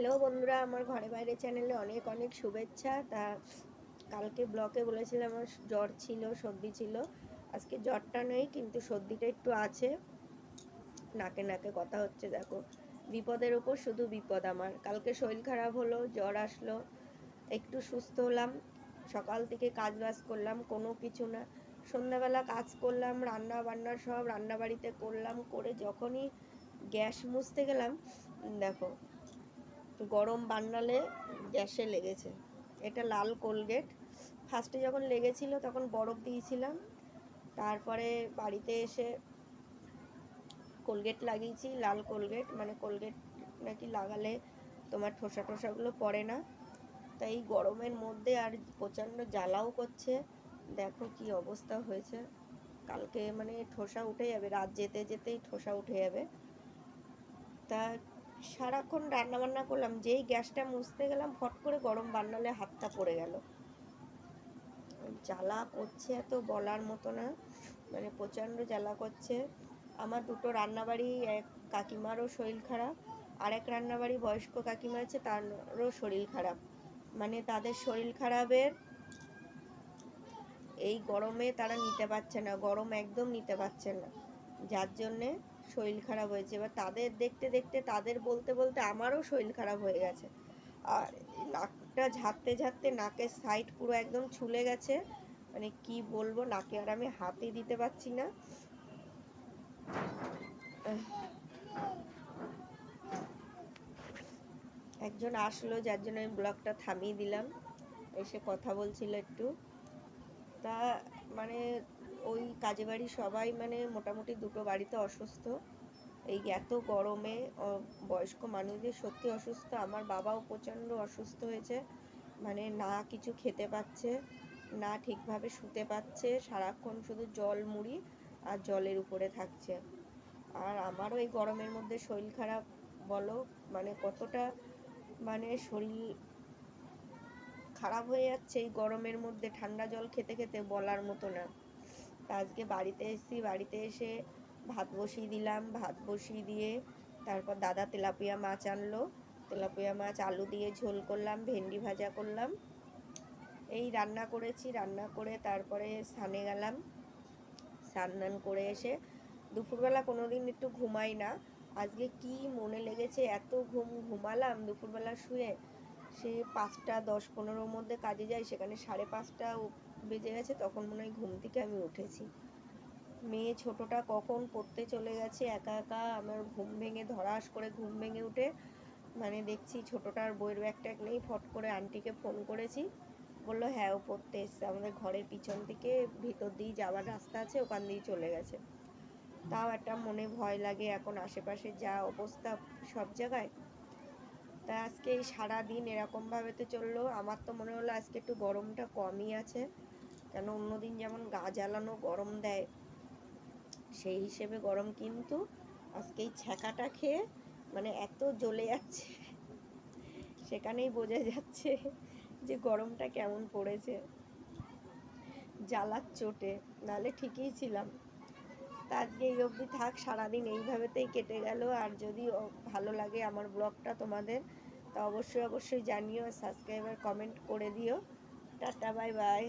Hello বন্ধুরা, আমার ঘরে বাইরে চ্যানেলে অনেক অনেক শুভেচ্ছা। তা কালকে ব্লকে বলেছিলাম, আমার জ্বর ছিল, সর্দি ছিল। আজকে জ্বরটা নেই, কিন্তু সর্দিটা একটু আছে। নাকে নাকে কথা হচ্ছে, দেখো। বিপদের ওপর শুধু বিপদ আমার। কালকে শরীর খারাপ হলো, জ্বর আসলো, একটু সুস্থ হলাম। সকাল থেকে কাজ বাজ করলাম, কোনো কিছু না। সন্ধ্যাবেলা কাজ করলাম, রান্না বান্না সব রান্না বাড়িতে করলাম, করে যখনই গ্যাস মুছতে গেলাম, দেখো গরম বান্নালে গ্যাসে লেগেছে। এটা লাল কোলগেট। ফার্স্টে যখন লেগেছিল তখন বরফ দিয়েছিলাম। তারপরে বাড়িতে এসে কোলগেট লাগিয়েছি, লাল কোলগেট। মানে কোলগেট নাকি লাগালে তোমার ঠোসা টোসাগুলো পড়ে না। তাই গরমের মধ্যে আর প্রচণ্ড জ্বালাও করছে। দেখো কি অবস্থা হয়েছে। কালকে মানে ঠোসা উঠে যাবে, রাত যেতে যেতেই ঠোসা উঠে যাবে। তা সারাক্ষণ রান্না বান্না করলাম, যেই গ্যাসটা মুছতে গেলাম, ফট করে গরম বান্নালে হাতটা পড়ে গেল। জ্বালা করছে এত বলার মতো না মানে প্রচণ্ড জ্বালা করছে। আমার দুটো রান্নাবাড়ি, এক কাকিমারও শরীর খারাপ, আর এক রান্নাবাড়ি বয়স্ক কাকিমা আছে, তারও শরীর খারাপ। মানে তাদের শরীর খারাপের এই গরমে তারা নিতে পারছে না, গরম একদম নিতে পারছে না। যার জন্যে শরীর খারাপ হয়েছে। এবার তাদের দেখতে দেখতে, তাদের বলতে বলতে আমারও শরীর খারাপ হয়ে গেছে। আর নাকটা ঝাড়তে ঝাড়তে নাকের সাইড পুরো একদম ছুলে গেছে। মানে কি বলব, নাকে আর আমি হাতে দিতে পারছি না। একজন আসলো, যার জন্য আমি ব্লগটা থামিয়ে দিলাম। এসে কথা বলছিল একটু। তা মানে ওই কাজে বাড়ি সবাই মানে মোটামুটি দুটো বাড়িতে অসুস্থ। এই এত গরমে বয়স্ক মানুষদের সত্যি অসুস্থ। আমার বাবাও প্রচণ্ড অসুস্থ হয়েছে। মানে না কিছু খেতে পাচ্ছে, না ঠিকভাবে শুতে পাচ্ছে। সারাক্ষণ শুধু জল মুড়ি আর জলের উপরে থাকছে। আর আমারও এই গরমের মধ্যে শরীর খারাপ, বলো? মানে কতটা মানে শরীর খারাপ হয়ে যাচ্ছে এই গরমের মধ্যে। ঠান্ডা জল খেতে খেতে বলার মতো না। আজকে বাড়িতে এসেছি, বাড়িতে এসে ভাত বসিয়ে দিলাম, ভাত বসিয়ে দিয়ে তারপর দাদা তেলাপিয়া মাছ আনলো, তেলাপিয়া মাছ, আলু দিয়ে ঝোল করলাম, ভেন্ডি ভাজা করলাম। এই রান্না করেছি, রান্না করে তারপরে স্নানে গেলাম। স্নান করে এসে দুপুরবেলা কোনো দিন একটু ঘুমাই না। আজকে কি মনে লেগেছে, এত ঘুম ঘুমালাম, দুপুরবেলা শুয়ে সে পাঁচটা, দশ, পনেরোর মধ্যে কাজে যাই, সেখানে সাড়ে পাঁচটা বেজে গেছে, তখন মনে হয় ঘুম থেকে আমি উঠেছি। মেয়ে ছোটটা কখন পড়তে চলে গেছে, একা একা আমার ঘুম ভেঙে, ধরাস করে ঘুম ভেঙে উঠে মানে দেখছি ছোটোটার বইয়ের ব্যাগ ট্যাগ নেই, ফট করে আন্টিকে ফোন করেছি। বলল হ্যাঁ ও পড়তে এসছে, আমাদের ঘরের পিছন থেকে ভিতর দিয়ে যাওয়ার রাস্তা আছে, ওখান দিয়ে চলে গেছে। তাও একটা মনে ভয় লাগে, এখন আশেপাশে যা অবস্থা সব জায়গায়। তা আজকে এই সারাদিন এরকমভাবে তো চলল, আমার তো মনে হলো আজকে একটু গরমটা কমই আছে। কেন অন্যদিন যেমন গা জ্বালানো গরম দেয়, সেই হিসেবে গরম কিন্তু আজকে এই ছ্যাঁকাটা খেয়ে মানে এত জ্বলে যাচ্ছে, সেখানেই বোঝা যাচ্ছে যে গরমটা কেমন পড়েছে। জ্বালার চোটে, নাহলে ঠিকই ছিলাম। তা আজকে এই অবধি থাক, সারাদিন এইভাবেতেই কেটে গেল। আর যদি ভালো লাগে আমার ব্লগটা তোমাদের, তা অবশ্যই অবশ্যই জানিও, সাবস্ক্রাইবার, কমেন্ট করে দিও। Tata, bye bye.